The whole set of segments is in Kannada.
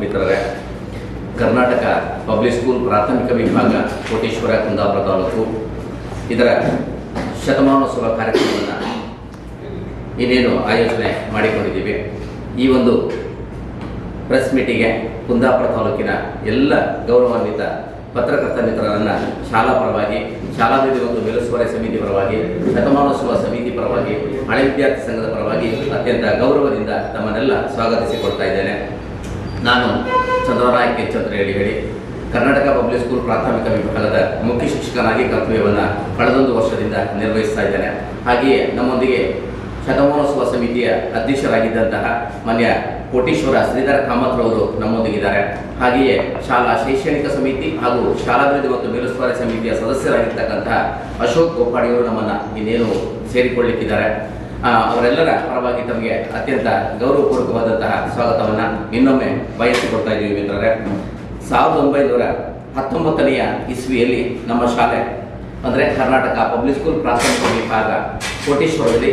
ಮಿತ್ರರೇ, ಕರ್ನಾಟಕ ಪಬ್ಲಿಕ್ ಸ್ಕೂಲ್ ಪ್ರಾಥಮಿಕ ವಿಭಾಗ ಕೋಟೇಶ್ವರ, ಕುಂದಾಪುರ ತಾಲೂಕು. ಇದರ ಶತಮಾನೋತ್ಸವ ಕಾರ್ಯಕ್ರಮವನ್ನು ಇನ್ನೇನು ಆಯೋಜನೆ ಮಾಡಿಕೊಂಡಿದ್ದೀವಿ. ಈ ಒಂದು ಪ್ರೆಸ್ ಮೀಟಿಗೆ ಕುಂದಾಪುರ ತಾಲೂಕಿನ ಎಲ್ಲ ಗೌರವಾನ್ವಿತ ಪತ್ರಕರ್ತ ಮಿತ್ರರನ್ನು ಶಾಲಾ ಪರವಾಗಿ, ಶಾಲಾಭಿವೃದ್ಧಿ ಒಂದು ಮೇಲುಸ್ತುವಾರಿ ಸಮಿತಿ ಪರವಾಗಿ, ಶತಮಾನೋತ್ಸವ ಸಮಿತಿ ಪರವಾಗಿ, ಹಳೆ ವಿದ್ಯಾರ್ಥಿ ಸಂಘದ ಪರವಾಗಿ ಅತ್ಯಂತ ಗೌರವದಿಂದ ತಮ್ಮನ್ನೆಲ್ಲ ಸ್ವಾಗತಿಸಿಕೊಡ್ತಾ ಇದ್ದೇನೆ. ನಾನು ಚಂದ್ರರಾಯ್ ಕೆ ಚಂದ್ರ ಹೇಳಿ ಹೇಳಿ ಕರ್ನಾಟಕ ಪಬ್ಲಿಕ್ ಸ್ಕೂಲ್ ಪ್ರಾಥಮಿಕ ವಿಭಾಗದ ಮುಖ್ಯ ಶಿಕ್ಷಕನಾಗಿ ಕರ್ತವ್ಯವನ್ನು ಕಳೆದೊಂದು ವರ್ಷದಿಂದ ನಿರ್ವಹಿಸ್ತಾ ಇದ್ದೇನೆ. ಹಾಗೆಯೇ ನಮ್ಮೊಂದಿಗೆ ಶತಮಾನೋತ್ಸವ ಸಮಿತಿಯ ಅಧ್ಯಕ್ಷರಾಗಿದ್ದಂತಹ ಮನ್ಯ ಕೋಟೀಶ್ವರ ಶ್ರೀಧರ ಕಾಮತ್ರವರು ನಮ್ಮೊಂದಿಗಿದ್ದಾರೆ. ಹಾಗೆಯೇ ಶಾಲಾ ಶೈಕ್ಷಣಿಕ ಸಮಿತಿ ಹಾಗೂ ಶಾಲಾಭಿವೃದ್ಧಿ ಮತ್ತು ಮೇಲುಸ್ತುವಾರಿ ಸಮಿತಿಯ ಸದಸ್ಯರಾಗಿರ್ತಕ್ಕಂತಹ ಅಶೋಕ್ ಗೋಪಾಡಿಯವರು ನಮ್ಮನ್ನು ಇನ್ನೇನು ಸೇರಿಕೊಳ್ಳಿಕ್ಕಿದ್ದಾರೆ. ಅವರೆಲ್ಲರ ಪರವಾಗಿ ತಮಗೆ ಅತ್ಯಂತ ಗೌರವಪೂರ್ವಕವಾದಂತಹ ಸ್ವಾಗತವನ್ನು ಇನ್ನೊಮ್ಮೆ ಬಯಸಿಕೊಡ್ತಾ ಇದ್ದೀವಿ ಮಿತ್ರರೇ. ಸಾವಿರದ ಒಂಬೈನೂರ ಹತ್ತೊಂಬತ್ತನೆಯ ಇಸ್ವಿಯಲ್ಲಿ ನಮ್ಮ ಶಾಲೆ, ಅಂದರೆ ಕರ್ನಾಟಕ ಪಬ್ಲಿಕ್ ಸ್ಕೂಲ್ ಪ್ರಾಥಮಿಕ ವಿಭಾಗ ಕೋಟೇಶ್ವರದಲ್ಲಿ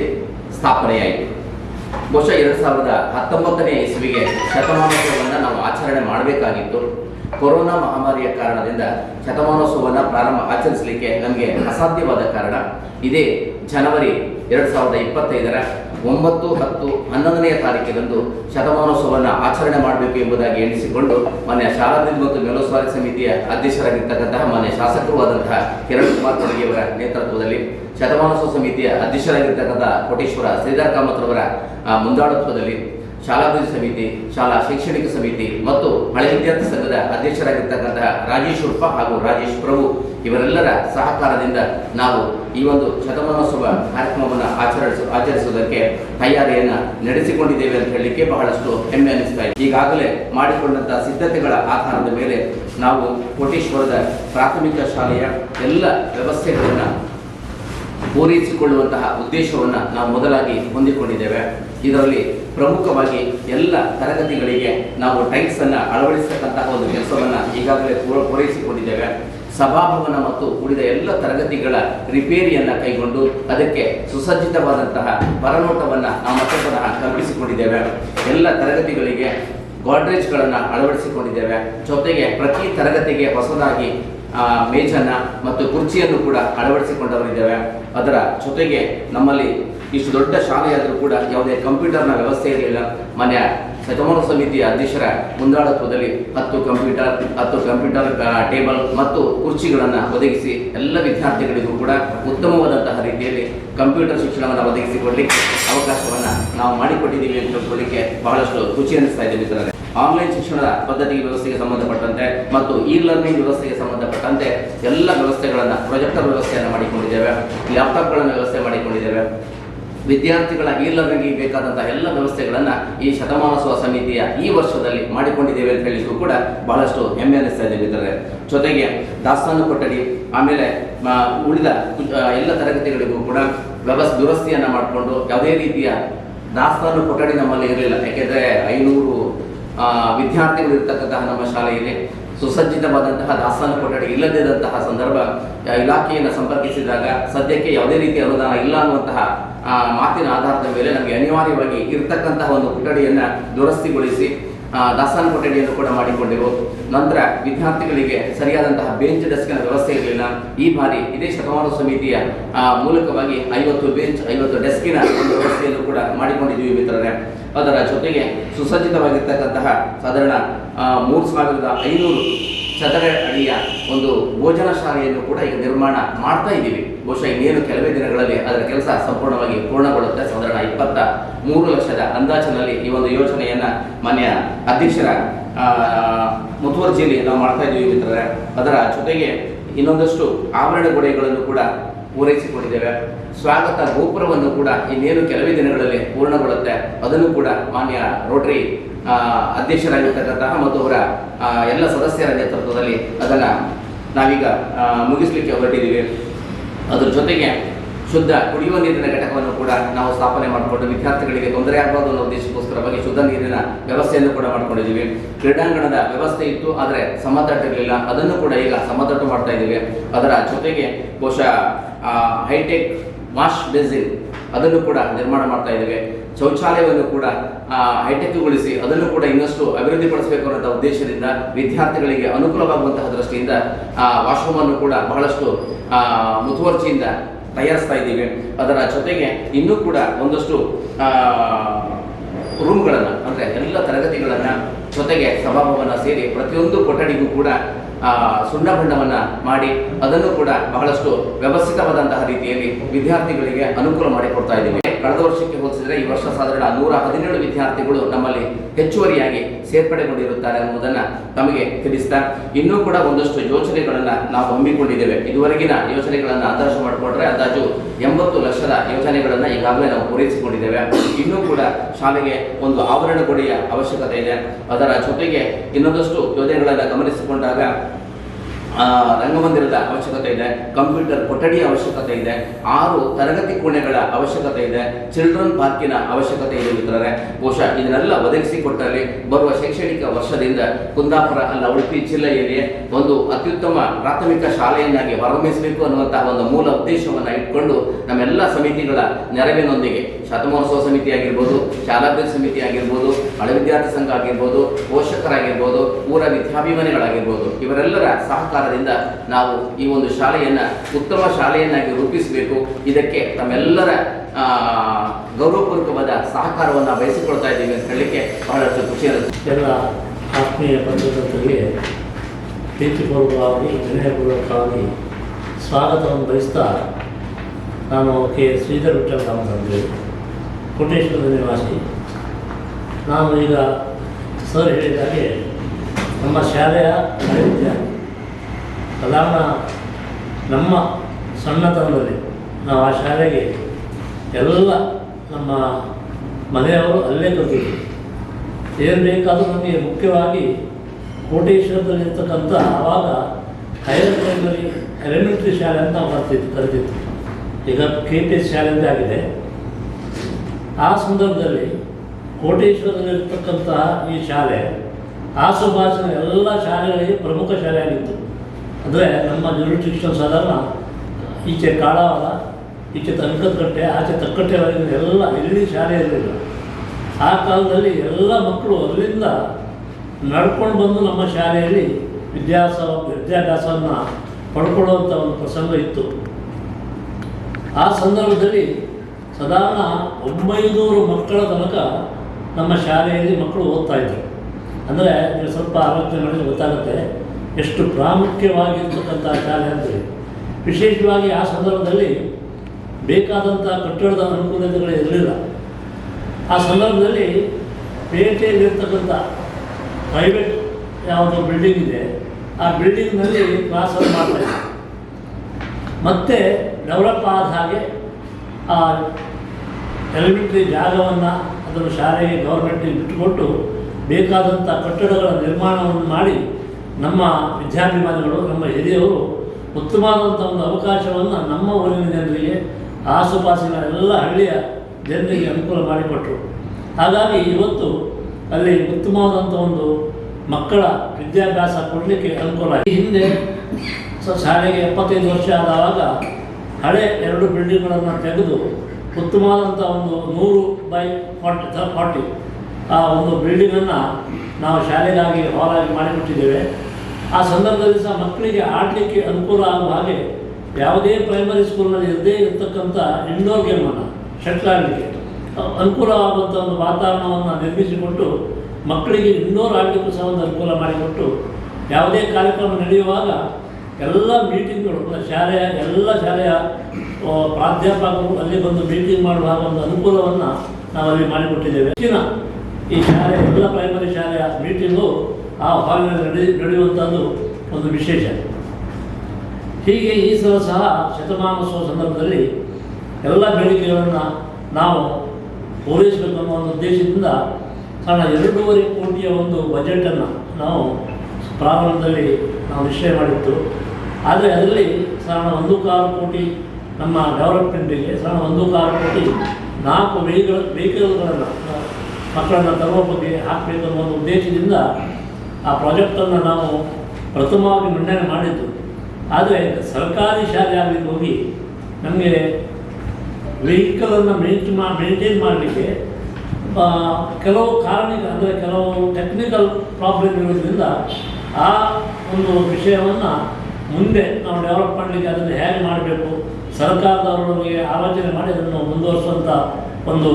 ಸ್ಥಾಪನೆಯಾಯಿತು. ಬಹುಶಃ ಎರಡು ಸಾವಿರದ ಹತ್ತೊಂಬತ್ತನೇ ಇಸ್ವಿಗೆ ಶತಮಾನೋತ್ಸವವನ್ನು ನಾವು ಆಚರಣೆ ಮಾಡಬೇಕಾಗಿತ್ತು. ಕೊರೋನಾ ಮಹಾಮಾರಿಯ ಕಾರಣದಿಂದ ಶತಮಾನೋತ್ಸವವನ್ನು ಪ್ರಾರಂಭ ಆಚರಿಸಲಿಕ್ಕೆ ನಮಗೆ ಅಸಾಧ್ಯವಾದ ಕಾರಣ ಇದೇ ಜನವರಿ ಎರಡು ಸಾವಿರದ ಇಪ್ಪತ್ತೈದರ ಒಂಬತ್ತು ಹತ್ತು ಹನ್ನೊಂದನೆಯ ತಾರೀಕಿನಂದು ಶತಮಾನೋತ್ಸವವನ್ನು ಆಚರಣೆ ಮಾಡಬೇಕು ಎಂಬುದಾಗಿ ಎಣಿಸಿಕೊಂಡು ಮಾನ್ಯ ಶಾರದ ಮತ್ತು ಮೇಲುಸ್ತುವಾರಿ ಸಮಿತಿಯ ಅಧ್ಯಕ್ಷರಾಗಿರ್ತಕ್ಕಂತಹ ಮಾನ್ಯ ಆದಂತಹ ಕಿರಣ್ ಕುಮಾರ್ ಕೊಡಗಿಯವರ ನೇತೃತ್ವದಲ್ಲಿ ಶತಮಾನೋತ್ಸವ ಸಮಿತಿಯ ಅಧ್ಯಕ್ಷರಾಗಿರ್ತಕ್ಕಂಥ ಕೋಟೇಶ್ವರ ಶ್ರೀಧರ್ ಕಾಮತ್ರವರ ರವರ ಮುಂದಾಳತ್ವದಲ್ಲಿ ಶಾಲಾಭಿವೃದ್ಧಿ ಸಮಿತಿ, ಶಾಲಾ ಶೈಕ್ಷಣಿಕ ಸಮಿತಿ ಮತ್ತು ಹಳೆ ವಿದ್ಯಾರ್ಥಿ ಸಂಘದ ಅಧ್ಯಕ್ಷರಾಗಿರ್ತಕ್ಕಂತಹ ರಾಜೇಶ್ ಉರ್ಪ ಹಾಗೂ ರಾಜೇಶ್ ಪ್ರಭು ಇವರೆಲ್ಲರ ಸಹಕಾರದಿಂದ ನಾವು ಈ ಒಂದು ಶತಮಾನೋತ್ಸವ ಕಾರ್ಯಕ್ರಮವನ್ನು ಆಚರಿಸ, ಆಚರಿಸುವುದಕ್ಕೆ ತಯಾರಿಯನ್ನು ನಡೆಸಿಕೊಂಡಿದ್ದೇವೆ ಅಂತ ಹೇಳಲಿಕ್ಕೆ ಬಹಳಷ್ಟು ಹೆಮ್ಮೆ ಅನಿಸ್ತಾ ಇದೆ. ಈಗಾಗಲೇ ಮಾಡಿಕೊಂಡಂತಹ ಸಿದ್ಧತೆಗಳ ಆಧಾರದ ಮೇಲೆ ನಾವು ಕೋಟೇಶ್ವರದ ಪ್ರಾಥಮಿಕ ಶಾಲೆಯ ಎಲ್ಲ ವ್ಯವಸ್ಥೆಗಳನ್ನು ಪೂರೈಸಿಕೊಳ್ಳುವಂತಹ ಉದ್ದೇಶವನ್ನು ನಾವು ಮೊದಲಾಗಿ ಹೊಂದಿಕೊಂಡಿದ್ದೇವೆ. ಇದರಲ್ಲಿ ಪ್ರಮುಖವಾಗಿ ಎಲ್ಲ ತರಗತಿಗಳಿಗೆ ನಾವು ಟೈಲ್ಸನ್ನು ಅಳವಡಿಸತಕ್ಕಂತಹ ಒಂದು ಕೆಲಸವನ್ನು ಈಗಾಗಲೇ ಪೂರ- ಪೂರೈಸಿಕೊಂಡಿದ್ದೇವೆ. ಸಭಾಭವನ ಮತ್ತು ಉಳಿದ ಎಲ್ಲ ತರಗತಿಗಳ ರಿಪೇರಿಯನ್ನು ಕೈಗೊಂಡು ಅದಕ್ಕೆ ಸುಸಜ್ಜಿತವಾದಂತಹ ಪರನೋಟವನ್ನು ನಾವು ಮತ್ತೆ ಪುನಃ ಕಲ್ಪಿಸಿಕೊಂಡಿದ್ದೇವೆ. ಎಲ್ಲ ತರಗತಿಗಳಿಗೆ ಗಾಡ್ರೇಜ್ಗಳನ್ನು ಅಳವಡಿಸಿಕೊಂಡಿದ್ದೇವೆ. ಜೊತೆಗೆ ಪ್ರತಿ ತರಗತಿಗೆ ಹೊಸದಾಗಿ ಮೇಜನ್ನ ಮತ್ತು ಕುರ್ಚಿಯನ್ನು ಕೂಡ ಅಳವಡಿಸಿಕೊಂಡವರಿದ್ದೇವೆ. ಅದರ ಜೊತೆಗೆ ನಮ್ಮಲ್ಲಿ ಇಷ್ಟು ದೊಡ್ಡ ಶಾಲೆಯಾದರೂ ಕೂಡ ಯಾವುದೇ ಕಂಪ್ಯೂಟರ್ನ ವ್ಯವಸ್ಥೆ ಇರಲಿಲ್ಲ. ಮನೆಯ ಶತಮಾನ ಸಮಿತಿಯ ಅಧ್ಯಕ್ಷರ ಮುಂದಾಳತ್ವದಲ್ಲಿ ಹತ್ತು ಕಂಪ್ಯೂಟರ್ ಹತ್ತು ಕಂಪ್ಯೂಟರ್ ಟೇಬಲ್ ಮತ್ತು ಕುರ್ಚಿಗಳನ್ನು ಒದಗಿಸಿ ಎಲ್ಲ ವಿದ್ಯಾರ್ಥಿಗಳಿಗೂ ಕೂಡ ಉತ್ತಮವಾದಂತಹ ರೀತಿಯಲ್ಲಿ ಕಂಪ್ಯೂಟರ್ ಶಿಕ್ಷಣವನ್ನು ಒದಗಿಸಿಕೊಡ್ಲಿಕ್ಕೆ ಅವಕಾಶವನ್ನು ನಾವು ಮಾಡಿಕೊಟ್ಟಿದ್ದೀವಿ ಅಂತ ತಿಳ್ಕೊಳ್ಳಿಕ್ಕೆ ಬಹಳಷ್ಟು ಖುಷಿ ಅನ್ನಿಸ್ತಾ ಇದೆ ಮಿತ್ರರೇ. ಆನ್ಲೈನ್ ಶಿಕ್ಷಣದ ಪದ್ಧತಿ ವ್ಯವಸ್ಥೆಗೆ ಸಂಬಂಧಪಟ್ಟಂತೆ ಮತ್ತು ಇ ಲರ್ನಿಂಗ್ ವ್ಯವಸ್ಥೆಗೆ ಸಂಬಂಧಪಟ್ಟಂತೆ ಎಲ್ಲ ವ್ಯವಸ್ಥೆಗಳನ್ನು ಪ್ರೊಜೆಕ್ಟರ್ ವ್ಯವಸ್ಥೆಯನ್ನು ಮಾಡಿಕೊಂಡಿದ್ದೇವೆ. ಲ್ಯಾಪ್ಟಾಪ್ಗಳನ್ನು ವ್ಯವಸ್ಥೆ ಮಾಡಿಕೊಂಡಿದ್ದೇವೆ. ವಿದ್ಯಾರ್ಥಿಗಳ ಇ ಲರ್ನಿಂಗ್ ಬೇಕಾದಂತಹ ಎಲ್ಲ ವ್ಯವಸ್ಥೆಗಳನ್ನು ಈ ಶತಮಾನೋತ್ಸವ ಸಮಿತಿಯ ಈ ವರ್ಷದಲ್ಲಿ ಮಾಡಿಕೊಂಡಿದ್ದೇವೆ ಅಂತ ಹೇಳಿದ್ರು ಕೂಡ ಬಹಳಷ್ಟು ಹೆಮ್ಮೆ ಅನಿಸ್ತಾ ಇದೆ ಜೊತೆಗೆ ದಾಸ್ತಾನು ಕೊಠಡಿ, ಆಮೇಲೆ ಉಳಿದ ಎಲ್ಲ ತರಗತಿಗಳಿಗೂ ಕೂಡ ವ್ಯವಸ್ಥೆ ದುರಸ್ತಿಯನ್ನು ಮಾಡಿಕೊಂಡು ಯಾವುದೇ ರೀತಿಯ ದಾಸ್ತಾನು ಕೊಠಡಿ ನಮ್ಮಲ್ಲಿ ಇರಲಿಲ್ಲ. ಯಾಕೆಂದರೆ ಐನೂರು ವಿದ್ಯಾರ್ಥಿಗಳು ಇರ್ತಕ್ಕಂತಹ ನಮ್ಮ ಶಾಲೆಯಲ್ಲಿ ಸುಸಜ್ಜಿತವಾದಂತಹ ದಾಸ್ತಾನು ಕೊಠಡಿ ಇಲ್ಲದಿದ್ದಂತಹ ಸಂದರ್ಭ ಇಲಾಖೆಯನ್ನು ಸಂಪರ್ಕಿಸಿದಾಗ ಸದ್ಯಕ್ಕೆ ಯಾವುದೇ ರೀತಿಯ ಅನುದಾನ ಇಲ್ಲ ಅನ್ನುವಂತಹ ಮಾತಿನ ಆಧಾರದ ಮೇಲೆ ನಮಗೆ ಅನಿವಾರ್ಯವಾಗಿ ಇರ್ತಕ್ಕಂತಹ ಒಂದು ಕೊಠಡಿಯನ್ನು ದುರಸ್ತಿಗೊಳಿಸಿ ದಾಸ್ತಾನು ಕೊಠಡಿಯನ್ನು ಕೂಡ ಮಾಡಿಕೊಂಡೆವು ನಂತರ ವಿದ್ಯಾರ್ಥಿಗಳಿಗೆ ಸರಿಯಾದಂತಹ ಬೆಂಚ್ ಡೆಸ್ಕಿನ ವ್ಯವಸ್ಥೆ ಇರಲಿಲ್ಲ. ಈ ಬಾರಿ ಇದೇ ಶತಮಾನ ಸಮಿತಿಯ ಮೂಲಕವಾಗಿ ಐವತ್ತು ಬೆಂಚ್, ಐವತ್ತು ಡೆಸ್ಕಿನ ಒಂದು ವ್ಯವಸ್ಥೆಯನ್ನು ಕೂಡ ಮಾಡಿಕೊಂಡಿದ್ದೀವಿ ಮಿತ್ರರೇ. ಅದರ ಜೊತೆಗೆ ಸುಸಜ್ಜಿತವಾಗಿರ್ತಕ್ಕಂತಹ ಸಾಧಾರಣ ಮೂರು ಸಾವಿರದ ಐನೂರು ಚದರ ಅಡಿಯ ಒಂದು ಭೋಜನ ಶಾಲೆಯನ್ನು ಕೂಡ ಈಗ ನಿರ್ಮಾಣ ಮಾಡ್ತಾ ಇದ್ದೀವಿ. ಬಹುಶಃ ಇನ್ನೇನು ಕೆಲವೇ ದಿನಗಳಲ್ಲಿ ಅದರ ಕೆಲಸ ಸಂಪೂರ್ಣವಾಗಿ ಪೂರ್ಣಗೊಳ್ಳುತ್ತೆ. ಸಾಧಾರಣ ಇಪ್ಪತ್ತ ಮೂರು ಲಕ್ಷದ ಅಂದಾಜಿನಲ್ಲಿ ಈ ಒಂದು ಯೋಜನೆಯನ್ನ ಮಾನ್ಯ ಅಧ್ಯಕ್ಷರ ಮುತುವರ್ಜಿಯಲ್ಲಿ ನಾವು ಮಾಡ್ತಾ ಇದ್ದೀವಿ ಮಿತ್ರರೇ. ಅದರ ಜೊತೆಗೆ ಇನ್ನೊಂದಷ್ಟು ಆವರಣ ಗೋಡೆಗಳನ್ನು ಕೂಡ ಪೂರೈಸಿಕೊಂಡಿದ್ದೇವೆ. ಸ್ವಾಗತ ಗೋಪುರವನ್ನು ಕೂಡ ಇನ್ನೇನು ಕೆಲವೇ ದಿನಗಳಲ್ಲಿ ಪೂರ್ಣಗೊಳ್ಳುತ್ತೆ. ಅದನ್ನು ಕೂಡ ಮಾನ್ಯ ರೋಟರಿ ಅಧ್ಯಕ್ಷರಾಗಿರ್ತಕ್ಕಂತಹ ಮತ್ತು ಅವರ ಎಲ್ಲ ಸದಸ್ಯರ ನೇತೃತ್ವದಲ್ಲಿ ಅದನ್ನು ನಾವೀಗ ಮುಗಿಸ್ಲಿಕ್ಕೆ ಹೊರಟಿದ್ದೀವಿ. ಅದರ ಜೊತೆಗೆ ಶುದ್ಧ ಕುಡಿಯುವ ನೀರಿನ ಘಟಕವನ್ನು ಕೂಡ ನಾವು ಸ್ಥಾಪನೆ ಮಾಡಿಕೊಂಡು ವಿದ್ಯಾರ್ಥಿಗಳಿಗೆ ತೊಂದರೆ ಆಗಬಾರ್ದು ಅನ್ನೋ ಬಗ್ಗೆ ಶುದ್ಧ ನೀರಿನ ವ್ಯವಸ್ಥೆಯನ್ನು ಕೂಡ ಮಾಡಿಕೊಂಡಿದ್ದೀವಿ. ಕ್ರೀಡಾಂಗಣದ ವ್ಯವಸ್ಥೆ ಇತ್ತು, ಆದರೆ ಸಮತಟ್ಟಿರಲಿಲ್ಲ ಅದನ್ನು ಕೂಡ ಈಗ ಸಮತಟ್ಟು ಮಾಡ್ತಾ ಇದ್ದೀವಿ. ಅದರ ಜೊತೆಗೆ ಬಹುಶಃ ಹೈಟೆಕ್ ವಾಶ್ ಬೇಸಿನ್ ಅದನ್ನು ಕೂಡ ನಿರ್ಮಾಣ ಮಾಡ್ತಾ ಇದ್ದೇವೆ. ಶೌಚಾಲಯವನ್ನು ಕೂಡ ಹೈಟೆಕ್ಗೊಳಿಸಿ ಅದನ್ನು ಕೂಡ ಇನ್ನಷ್ಟು ಅಭಿವೃದ್ಧಿಪಡಿಸಬೇಕು ಅನ್ನೋ ಉದ್ದೇಶದಿಂದ ವಿದ್ಯಾರ್ಥಿಗಳಿಗೆ ಅನುಕೂಲವಾಗುವಂತಹ ದೃಷ್ಟಿಯಿಂದ, ಆ ವಾಶ್ರೂಮ್ ಅನ್ನು ಕೂಡ ಬಹಳಷ್ಟು ಮುತುವರ್ಜಿಯಿಂದ ತಯಾರಿಸ್ತಾ ಇದ್ದೀವಿ. ಅದರ ಜೊತೆಗೆ ಇನ್ನೂ ಕೂಡ ಒಂದಷ್ಟು ರೂಮ್ಗಳನ್ನು ಅಂದರೆ ಎಲ್ಲ ತರಗತಿಗಳನ್ನು ಜೊತೆಗೆ ಸಭಾಭವನ ಸೇರಿ ಪ್ರತಿಯೊಂದು ಕೊಠಡಿಗೂ ಕೂಡ ಸುಣ್ಣ ಬಣ್ಣವನ್ನು ಮಾಡಿ ಅದನ್ನು ಕೂಡ ಬಹಳಷ್ಟು ವ್ಯವಸ್ಥಿತವಾದಂತಹ ರೀತಿಯಲ್ಲಿ ವಿದ್ಯಾರ್ಥಿಗಳಿಗೆ ಅನುಕೂಲ ಮಾಡಿಕೊಡ್ತಾ ಇದ್ದೀವಿ. ಕಳೆದ ವರ್ಷಕ್ಕೆ ಹೋಲಿಸಿದರೆ ಈ ವರ್ಷ ಸಾಧಾರಣ ನೂರ ಹದಿನೇಳು ವಿದ್ಯಾರ್ಥಿಗಳು ನಮ್ಮಲ್ಲಿ ಹೆಚ್ಚುವರಿಯಾಗಿ ಸೇರ್ಪಡೆಗೊಂಡಿರುತ್ತಾರೆ ಅನ್ನುವುದನ್ನು ತಮಗೆ ತಿಳಿಸ್ತಾ ಇನ್ನೂ ಕೂಡ ಒಂದಷ್ಟು ಯೋಜನೆಗಳನ್ನು ನಾವು ಹಮ್ಮಿಕೊಂಡಿದ್ದೇವೆ. ಇದುವರೆಗಿನ ಯೋಜನೆಗಳನ್ನು ಅಂದಾಜು ಮಾಡಿಕೊಂಡ್ರೆ ಅಂದಾಜು ಎಂಬತ್ತು ಲಕ್ಷದ ಯೋಜನೆಗಳನ್ನು ಈಗಾಗಲೇ ನಾವು ಪೂರೈಸಿಕೊಂಡಿದ್ದೇವೆ. ಇನ್ನೂ ಕೂಡ ಶಾಲೆಗೆ ಒಂದು ಆವರಣ ಕೊಡೆಯ ಅವಶ್ಯಕತೆ ಇದೆ. ಅದರ ಜೊತೆಗೆ ಇನ್ನೊಂದಷ್ಟು ಯೋಜನೆಗಳನ್ನು ಗಮನಿಸಿಕೊಂಡಾಗ ರಂಗಮಂದಿರದ ಅವಶ್ಯಕತೆ ಇದೆ, ಕಂಪ್ಯೂಟರ್ ಕೊಠಡಿಯ ಅವಶ್ಯಕತೆ ಇದೆ, ಆರು ತರಗತಿ ಕೋಣೆಗಳ ಅವಶ್ಯಕತೆ ಇದೆ, ಚಿಲ್ಡ್ರನ್ ಪಾರ್ಕಿನ ಅವಶ್ಯಕತೆ ಇದೆ ಮಿತ್ರರೇ. ಬಹುಶಃ ಇದನ್ನೆಲ್ಲ ಒದಗಿಸಿಕೊಟ್ಟಲ್ಲಿ ಬರುವ ಶೈಕ್ಷಣಿಕ ವರ್ಷದಿಂದ ಕುಂದಾಪುರ, ಅಲ್ಲ ಉಡುಪಿ ಜಿಲ್ಲೆಯಲ್ಲಿ ಒಂದು ಅತ್ಯುತ್ತಮ ಪ್ರಾಥಮಿಕ ಶಾಲೆಯನ್ನಾಗಿ ಹೊರಹೊಮ್ಮಿಸಬೇಕು ಅನ್ನುವಂತಹ ಒಂದು ಮೂಲ ಉದ್ದೇಶವನ್ನು ಇಟ್ಕೊಂಡು ನಮ್ಮೆಲ್ಲ ಸಮಿತಿಗಳ ನೆರವಿನೊಂದಿಗೆ ಶತಮಾನೋತ್ಸವ ಸಮಿತಿ ಆಗಿರ್ಬೋದು ಶಾಲಾಭಿವೃದ್ಧಿ ಸಮಿತಿ ಆಗಿರ್ಬೋದು ಹಳೆ ವಿದ್ಯಾರ್ಥಿ ಸಂಘ ಆಗಿರ್ಬೋದು, ಪೋಷಕರಾಗಿರ್ಬೋದು ಊರ ವಿದ್ಯಾಭಿಮಾನಿಗಳಾಗಿರ್ಬೋದು, ಇವರೆಲ್ಲರ ಸಹಕಾರದಿಂದ ನಾವು ಈ ಒಂದು ಶಾಲೆಯನ್ನ ಉತ್ತಮ ಶಾಲೆಯನ್ನಾಗಿ ರೂಪಿಸಬೇಕು. ಇದಕ್ಕೆ ತಮ್ಮೆಲ್ಲರ ಗೌರವಪೂರ್ವಕವಾದ ಸಹಕಾರವನ್ನು ಬಯಸಿಕೊಳ್ತಾ ಇದ್ದೀವಿ ಅಂತ ಹೇಳಲಿಕ್ಕೆ ಬಹಳಷ್ಟು ಖುಷಿಯಾಗುತ್ತೆ ಎಲ್ಲ ಆತ್ಮೀಯ ಪತ್ರಕರ್ತರಿಗೆ ಪ್ರೀತಿಪೂರ್ವಕವಾಗಿ ವಿನಯಪೂರ್ವಕವಾಗಿ ಸ್ವಾಗತವನ್ನು ಬಯಸ್ತಾ ನಾನು ಕೆ. ಶ್ರೀಧರ್ ವಿಠಲ್ ರಾಮಚಂದ್ರ ಕೋಟೇಶ್ವರದ ನಿವಾಸಿ. ನಾನು ಈಗ ಸರ್ ಹೇಳಿದ ಹಾಗೆ ನಮ್ಮ ಶಾಲೆಯ ಸಾಹಿತ್ಯ ಪ್ರಧಾನ ನಮ್ಮ ಸಣ್ಣತನದಲ್ಲಿ ನಾವು ಆ ಶಾಲೆಗೆ ಎಲ್ಲ ನಮ್ಮ ಮನೆಯವರು ಅಲ್ಲೇ ಕಲ್ತಿದ್ದರು ಏನು ಬೇಕಾದರೂ ನಮಗೆ ಮುಖ್ಯವಾಗಿ ಕೋಟೇಶ್ವರದಲ್ಲಿರ್ತಕ್ಕಂಥ ಆವಾಗ ಹೈಯರ್ ಪ್ರೈಮರಿ ಎಲಿಮೆಂಟ್ರಿ ಶಾಲೆ ಅಂತ ಕರ್ತಿದ್ದು ಕರಿತಿತ್ತು ಈಗ ಕೆ ಪಿ ಎಸ್ ಶಾಲೆ ಅಂತ ಆಗಿದೆ. ಆ ಸಂದರ್ಭದಲ್ಲಿ ಕೋಟೇಶ್ವರದಲ್ಲಿರ್ತಕ್ಕಂತಹ ಈ ಶಾಲೆ ಆಸುಪಾಸಿನ ಎಲ್ಲ ಶಾಲೆಗಳಿಗೆ ಪ್ರಮುಖ ಶಾಲೆಯಾಗಿತ್ತು. ಅಂದರೆ ನಮ್ಮ ಜುರಿಸ್ಟಿಕ್ಷನ್ ಸಾಧಾರಣ ಈಚೆ ಕಾಳಾವಲ ಈಚೆ ತನಕದಕಟ್ಟೆ, ಆಚೆ ತಕ್ಕಟ್ಟೆವರೆಗಿನ ಎಲ್ಲ ಎಲ್ಲಿ ಶಾಲೆ ಇರಲಿಲ್ಲ ಆ ಕಾಲದಲ್ಲಿ ಎಲ್ಲ ಮಕ್ಕಳು ಅಲ್ಲಿಂದ ನಡ್ಕೊಂಡು ಬಂದು ನಮ್ಮ ಶಾಲೆಯಲ್ಲಿ ವಿದ್ಯಾಸ, ವಿದ್ಯಾಭ್ಯಾಸವನ್ನು ಪಡ್ಕೊಳ್ಳುವಂಥ ಒಂದು ಪ್ರಸಂಗ ಇತ್ತು. ಆ ಸಂದರ್ಭದಲ್ಲಿ ಸಾಧಾರಣ ಒಂಬೈನೂರು ಮಕ್ಕಳ ತನಕ ನಮ್ಮ ಶಾಲೆಯಲ್ಲಿ ಮಕ್ಕಳು ಓದ್ತಾ ಇದ್ರು. ಅಂದರೆ ನೀವು ಸ್ವಲ್ಪ ಆಲೋಚನೆ ಮಾಡಿದ್ರೆ ಗೊತ್ತಾಗುತ್ತೆ ಎಷ್ಟು ಪ್ರಾಮುಖ್ಯವಾಗಿರ್ತಕ್ಕಂಥ ಶಾಲೆ ಅಂದರೆ ವಿಶೇಷವಾಗಿ ಆ ಸಂದರ್ಭದಲ್ಲಿ ಬೇಕಾದಂಥ ಕಟ್ಟಡದ ಅನುಕೂಲತೆಗಳು ಇರಲಿಲ್ಲ. ಆ ಸಂದರ್ಭದಲ್ಲಿ ಪೇಟೆಯಲ್ಲಿರ್ತಕ್ಕಂಥ ಪ್ರೈವೇಟ್ ಯಾವುದೋ ಬಿಲ್ಡಿಂಗ್ ಇದೆ, ಆ ಬಿಲ್ಡಿಂಗ್ನಲ್ಲಿ ಕ್ಲಾಸನ್ನು ಮಾಡ್ತಾಯಿದ್ದರು ಮತ್ತೆ ಡೆವಲಪ್ ಆದ ಹಾಗೆ ಆ ಎಲಿಮೆಂಟ್ರಿ ಜಾಗವನ್ನು ಅದನ್ನು ಶಾಲೆಗೆ ಗೌರ್ಮೆಂಟಿಗೆ ಬಿಟ್ಟುಕೊಟ್ಟು ಬೇಕಾದಂಥ ಕಟ್ಟಡಗಳ ನಿರ್ಮಾಣವನ್ನು ಮಾಡಿ ನಮ್ಮ ವಿದ್ಯಾಭಿಮಾನಿಗಳು ನಮ್ಮ ಹಿರಿಯವರು ಉತ್ತಮವಾದಂಥ ಒಂದು ಅವಕಾಶವನ್ನು ನಮ್ಮ ಊರಿನ ಜನರಿಗೆ ಆಸುಪಾಸಿನ ಎಲ್ಲ ಹಳ್ಳಿಯ ಜನರಿಗೆ ಅನುಕೂಲ ಮಾಡಿಕೊಟ್ಟರು ಹಾಗಾಗಿ ಇವತ್ತು ಅಲ್ಲಿ ಉತ್ತಮವಾದಂಥ ಒಂದು ಮಕ್ಕಳ ವಿದ್ಯಾಭ್ಯಾಸ ಕೊಡಲಿಕ್ಕೆ ಅನುಕೂಲ. ಈ ಹಿಂದೆ ಶಾಲೆಗೆ ಎಪ್ಪತ್ತೈದು ವರ್ಷ ಆದಾಗ ಹಳೆ ಎರಡು ಬಿಲ್ಡಿಂಗ್ಗಳನ್ನು ತೆಗೆದು ಉತ್ತಮವಾದಂಥ ಒಂದು ನೂರು ಬೈ ಫಾರ್ಟಿ ಫಾರ್ಟಿ ಆ ಒಂದು ಬಿಲ್ಡಿಂಗನ್ನು ನಾವು ಶಾಲೆಗಾಗಿ ಹಾಲಾಗಿ ಮಾಡಿಕೊಟ್ಟಿದ್ದೇವೆ. ಆ ಸಂದರ್ಭದಲ್ಲಿ ಸಹ ಮಕ್ಕಳಿಗೆ ಆಡಲಿಕ್ಕೆ ಅನುಕೂಲ ಆಗುವ ಹಾಗೆ ಯಾವುದೇ ಪ್ರೈಮರಿ ಸ್ಕೂಲ್ನಲ್ಲಿ ಇರದೇ ಇರತಕ್ಕಂಥ ಇಂಡೋರ್ ಗೇಮನ್ನು ಶಟ್ಲ್ ಆಡಲಿಕ್ಕೆ ಅನುಕೂಲವಾಗುವಂಥ ಒಂದು ವಾತಾವರಣವನ್ನು ನಿರ್ಮಿಸಿಕೊಟ್ಟು ಮಕ್ಕಳಿಗೆ ಇಂಡೋರ್ ಆಡಲಿಕ್ಕೂ ಸಹ ಒಂದು ಅನುಕೂಲ ಮಾಡಿಕೊಟ್ಟು ಯಾವುದೇ ಕಾರ್ಯಕ್ರಮ ನಡೆಯುವಾಗ ಎಲ್ಲ ಮೀಟಿಂಗ್ಗಳು ಶಾಲೆಯ ಎಲ್ಲ ಶಾಲೆಯ ಪ್ರಾಧ್ಯಾಪಕರು ಅಲ್ಲಿ ಬಂದು ಮೀಟಿಂಗ್ ಮಾಡುವಾಗ ಒಂದು ಅನುಕೂಲವನ್ನು ನಾವು ಅಲ್ಲಿ ಮಾಡಿಕೊಟ್ಟಿದ್ದೇವೆ. ಹೆಚ್ಚಿನ ಈ ಶಾಲೆ, ಎಲ್ಲ ಪ್ರೈಮರಿ ಶಾಲೆಯ ಮೀಟಿಂಗು ಆ ಹಾಲಿನಲ್ಲಿ ನಡೆ ನಡೆಯುವಂಥದ್ದು ಒಂದು ವಿಶೇಷ. ಹೀಗೆ ಈ ಸಲ ಸಹ ಶತಮಾನೋತ್ಸವ ಸಂದರ್ಭದಲ್ಲಿ ಎಲ್ಲ ಬೇಡಿಕೆಗಳನ್ನು ನಾವು ಪೂರೈಸಬೇಕು ಅನ್ನೋ ಒಂದು ಉದ್ದೇಶದಿಂದ ಸಣ್ಣ ಎರಡೂವರೆ ಕೋಟಿಯ ಒಂದು ಬಜೆಟನ್ನು ನಾವು ಪ್ರಾರಂಭದಲ್ಲಿ ನಾವು ನಿಶ್ಚಯ ಮಾಡಿತ್ತು ಆದರೆ ಅದರಲ್ಲಿ ಸಾಧಾರಣ ಒಂದು ಕಾಲು ಕೋಟಿ ನಮ್ಮ ಡೆವಲಪ್ಮೆಂಟಿಗೆ ಸಾಧಾರಣ ಒಂದು ಕಾಲು ಕೋಟಿ ನಾಲ್ಕು ವೆಹಿಕಲ್, ವೆಹಿಕಲ್ಗಳನ್ನು ಮಕ್ಕಳನ್ನು ತರುವ ಬಗ್ಗೆ ಹಾಕಬೇಕು ಅನ್ನೋ ಒಂದು ಉದ್ದೇಶದಿಂದ ಆ ಪ್ರಾಜೆಕ್ಟನ್ನು ನಾವು ಪ್ರಥಮವಾಗಿ ಮಂಡನೆ ಮಾಡಿದ್ದು. ಆದರೆ ಸರ್ಕಾರಿ ಶಾಲೆ ಆಗಲಿಕ್ಕೆ ಹೋಗಿ ನಮಗೆ ವೆಹಿಕಲನ್ನು ಮೇಂಟ್ ಮಾ, ಮೇಂಟೈನ್ ಮಾಡಲಿಕ್ಕೆ ಕೆಲವು ಕಾರಣಗಳು ಅಂದರೆ ಕೆಲವು ಟೆಕ್ನಿಕಲ್ ಪ್ರಾಬ್ಲಮ್ ಇರೋದ್ರಿಂದ ಆ ಒಂದು ವಿಷಯವನ್ನು ಮುಂದೆ ನಾವು ಡೆವಲಪ್ ಮಾಡಲಿಕ್ಕೆ ಅದನ್ನು ಹೇಗೆ ಮಾಡಬೇಕು? ಸರ್ಕಾರದವರೊಂದಿಗೆ ಆಲೋಚನೆ ಮಾಡಿ ಅದನ್ನು ಮುಂದುವರಿಸುವಂಥ ಒಂದು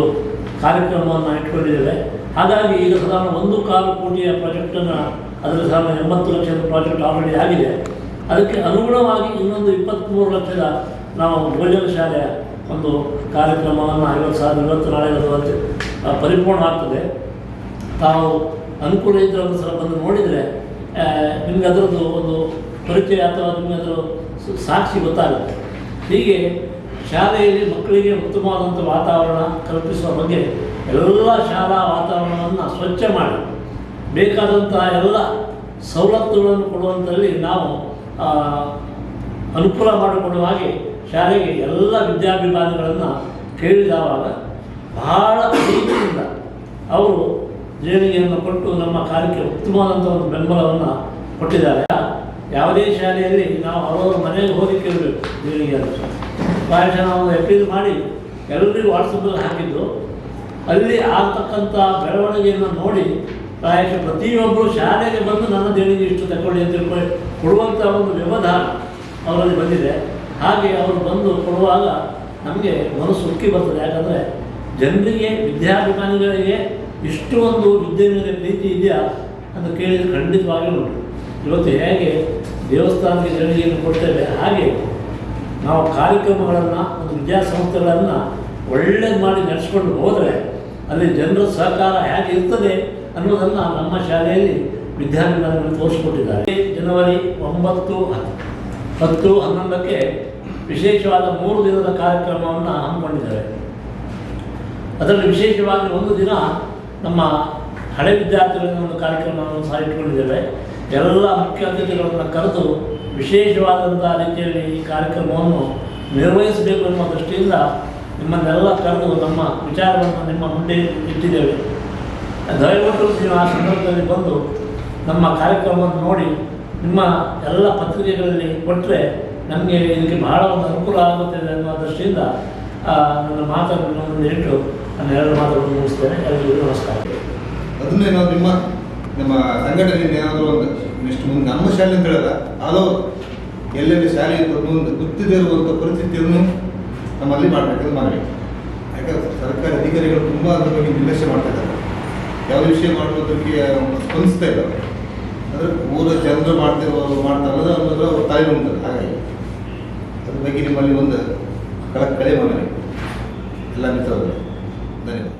ಕಾರ್ಯಕ್ರಮವನ್ನು ಇಟ್ಕೊಂಡಿದ್ದೇವೆ. ಹಾಗಾಗಿ ಈಗ ಸಾಧಾರಣ ಒಂದು ಕಾಲು ಕೋಟಿಯ ಪ್ರಾಜೆಕ್ಟನ್ನು ಅದರ ಸಾಧಾರಣ ಎಂಬತ್ತು ಲಕ್ಷದ ಪ್ರಾಜೆಕ್ಟ್ ಆಲ್ರೆಡಿ ಆಗಿದೆ. ಅದಕ್ಕೆ ಅನುಗುಣವಾಗಿ ಇನ್ನೊಂದು ಇಪ್ಪತ್ತ್ಮೂರು ಲಕ್ಷದ ನಾವು ಭೋಜನ ಶಾಲೆಯ ಒಂದು ಕಾರ್ಯಕ್ರಮವನ್ನು ಐವತ್ತು ಸಾವಿರ ಇವತ್ತು ನಾಳೆ ಅದು ಪರಿಪೂರ್ಣ ಆಗ್ತದೆ. ತಾವು ಅನುಕೂಲ ಇದ್ದರೆ ಒಂದು ಸಲ ಬಂದು ನೋಡಿದರೆ ನಿಮಗೆ ಅದರದ್ದು ಒಂದು ಪರಿಚಯ ಅಥವಾ ನಿಮಗೆ ಅದರ ಸಾಕ್ಷಿ ಗೊತ್ತಾಗುತ್ತೆ. ಹೀಗೆ ಶಾಲೆಯಲ್ಲಿ ಮಕ್ಕಳಿಗೆ ಉತ್ತಮವಾದಂಥ ವಾತಾವರಣ ಕಲ್ಪಿಸುವ ಬಗ್ಗೆ ಎಲ್ಲ ಶಾಲಾ ವಾತಾವರಣವನ್ನು ಸ್ವಚ್ಛ ಮಾಡಿ. ಬೇಕಾದಂತಹ ಎಲ್ಲ ಸವಲತ್ತುಗಳನ್ನು ಕೊಡುವಂಥಲ್ಲಿ ನಾವು ಅನುಕೂಲ ಮಾಡಿಕೊಡುವ ಹಾಗೆ ಶಾಲೆಗೆ ಎಲ್ಲ ವಿದ್ಯಾಭಿಮಾನಿಗಳನ್ನು ಕೇಳಿದವಾಗ ಬಹಳ ಪ್ರೀತಿಯಿಂದ ಅವರು ದೇಣಿಗೆಯನ್ನು ಕೊಟ್ಟು ನಮ್ಮ ಕಾರ್ಯಕ್ಕೆ ಉತ್ತಮವಾದಂಥ ಒಂದು ಬೆಂಬಲವನ್ನು ಕೊಟ್ಟಿದ್ದಾರೆ. ಯಾವುದೇ ಶಾಲೆಯಲ್ಲಿ ನಾವು ಅವರವರ ಮನೆಗೆ ಹೋಗಿ ಕೇಳಬೇಕು ದೇಣಿಗೆಯನ್ನು ಪ್ರಾಯಶಃ ನಾವು ಮಾಡಿ ಎಲ್ಲರಿಗೂ ವಾಟ್ಸಪ್ಪಲ್ಲಿ ಹಾಕಿದ್ದು ಅಲ್ಲಿ ಆಗ್ತಕ್ಕಂಥ ಬೆಳವಣಿಗೆಯನ್ನು ನೋಡಿ ಪ್ರಾಯಶಃ ಪ್ರತಿಯೊಬ್ಬರು ಶಾಲೆಗೆ ಬಂದು ನನ್ನ ದೇಣಿಗೆ ಇಷ್ಟು ತಗೊಳ್ಳಿ ಅಂತ ತಿಳ್ಕೊಳ್ಳಿ. ಕೊಡುವಂಥ ಒಂದು ವ್ಯವಧಾನ ಅವರಲ್ಲಿ ಬಂದಿದೆ. ಹಾಗೆ ಅವರು ಬಂದು ಕೊಡುವಾಗ ನಮಗೆ ಮನಸ್ಸು ಉಕ್ಕಿ ಬರ್ತದೆ. ಯಾಕಂದರೆ ಜನರಿಗೆ ವಿದ್ಯಾಭಿಮಾನಿಗಳಿಗೆ ಇಷ್ಟು ಒಂದು ವಿದ್ಯೆ ಮೇಲೆ ಪ್ರೀತಿ ಇದೆಯಾ ಅಂತ ಕೇಳಿದರೆ ಖಂಡಿತವಾಗಿಯೂ ಇವತ್ತು ಹೇಗೆ ದೇವಸ್ಥಾನಕ್ಕೆ ದೇಣಿಗೆಯನ್ನು ಕೊಡ್ತೇವೆ. ಹಾಗೆ ನಾವು ಕಾರ್ಯಕ್ರಮಗಳನ್ನು ಒಂದು ವಿದ್ಯಾಸಂಸ್ಥೆಗಳನ್ನು ಒಳ್ಳೇದು ಮಾಡಿ ನಡೆಸ್ಕೊಂಡು ಹೋದರೆ ಅಲ್ಲಿ ಜನರ ಸಹಕಾರ ಹೇಗೆ ಇರ್ತದೆ ಅನ್ನೋದನ್ನು ನಮ್ಮ ಶಾಲೆಯಲ್ಲಿ ವಿದ್ಯಾರ್ಥಿಗಳನ್ನು ತೋರಿಸ್ಕೊಟ್ಟಿದ್ದಾರೆ. ಜನವರಿ ಒಂಬತ್ತು ಹತ್ತು ಹನ್ನೊಂದಕ್ಕೆ ವಿಶೇಷವಾದ ಮೂರು ದಿನದ ಕಾರ್ಯಕ್ರಮವನ್ನು ಹಮ್ಮಿಕೊಂಡಿದ್ದಾರೆ ಅದರಲ್ಲಿ ವಿಶೇಷವಾಗಿ ಒಂದು ದಿನ ನಮ್ಮ ಹಳೆ ವಿದ್ಯಾರ್ಥಿಗಳನ್ನು ಒಂದು ಕಾರ್ಯಕ್ರಮವನ್ನು ಸಹ ಇಟ್ಕೊಂಡಿದ್ದೇವೆ. ಎಲ್ಲ ಮುಖ್ಯ ಅತಿಥಿಗಳನ್ನು ಕರೆದು ವಿಶೇಷವಾದಂಥ ರೀತಿಯಲ್ಲಿ ಈ ಕಾರ್ಯಕ್ರಮವನ್ನು ನಿರ್ವಹಿಸಬೇಕು ಎಂಬ ದೃಷ್ಟಿಯಿಂದ ನಿಮ್ಮನ್ನೆಲ್ಲ ಕರೆದು ನಮ್ಮ ವಿಚಾರವನ್ನು ನಿಮ್ಮ ಮುಂದೆ ಇಟ್ಟಿದ್ದೇವೆ. ದಯವಿಟ್ಟು ನೀವು ಆ ಸಂದರ್ಭದಲ್ಲಿ ಬಂದು ನಮ್ಮ ಕಾರ್ಯಕ್ರಮವನ್ನು ನೋಡಿ ನಿಮ್ಮ ಎಲ್ಲ ಪತ್ರಿಕೆಗಳಲ್ಲಿ ಕೊಟ್ಟರೆ ನಮಗೆ ಇದಕ್ಕೆ ಬಹಳ ಒಂದು ಅನುಕೂಲ ಆಗುತ್ತದೆ ಅನ್ನುವ ದೃಷ್ಟಿಯಿಂದ ನನ್ನ ಮಾತನ್ನು ಮುಂದೆ ಇಟ್ಟು ನನ್ನ ಎರಡು ಮಾತುಗಳನ್ನು ಮುಗಿಸ್ತೇನೆ. ಎಲ್ಲರಿಗೂ ನಮಸ್ಕಾರ. ಅದನ್ನೇ ನಾವು ನಿಮ್ಮ ನಮ್ಮ ಸಂಘಟನೆಯಿಂದ ಏನಾದರೂ ಒಂದು ನೆಕ್ಸ್ಟ್ ಮುಂದೆ ನಮ್ಮ ಶಾಲೆ ಅಂತ ಹೇಳಲ್ಲ ಓವರ್ ಎಲ್ಲೆಲ್ಲಿ ಶಾಲೆ ಒಂದು ಗೊತ್ತಿದೆ ಇರುವಂಥ ಪರಿಸ್ಥಿತಿಯನ್ನು ನಮ್ಮಲ್ಲಿ ಮಾಡಬೇಕಂತ ಮಾಡಬೇಕು. ಯಾಕಂದ್ರೆ ಸರ್ಕಾರಿ ಅಧಿಕಾರಿಗಳು ತುಂಬ ಅದ್ರ ಬಗ್ಗೆ ನಿರ್ಲಕ್ಷ್ಯ ಮಾಡ್ತಾ ಇದ್ದಾರೆ. ಯಾವ ವಿಷಯ ಮಾಡುವುದಕ್ಕೆ ಸ್ಪಂದಿಸ್ತಾ ಇಲ್ಲ ಅಂದರೆ ಊರ ಜನರು ಮಾಡ್ತಿರೋ ಮಾಡ್ತಾರಲ್ಲ ಅನ್ನೋದ್ರ ಅವ್ರ ತಾಯಿ ಉಂಟು ಹಾಗಾಗಿ ಅದ್ರ ಬಗ್ಗೆ ನಿಮ್ಮಲ್ಲಿ ಒಂದು ಕಳಕಳೆ ಮನವಿ ಎಲ್ಲ ಮಿತ್ರ ಧನ್ಯವಾದ.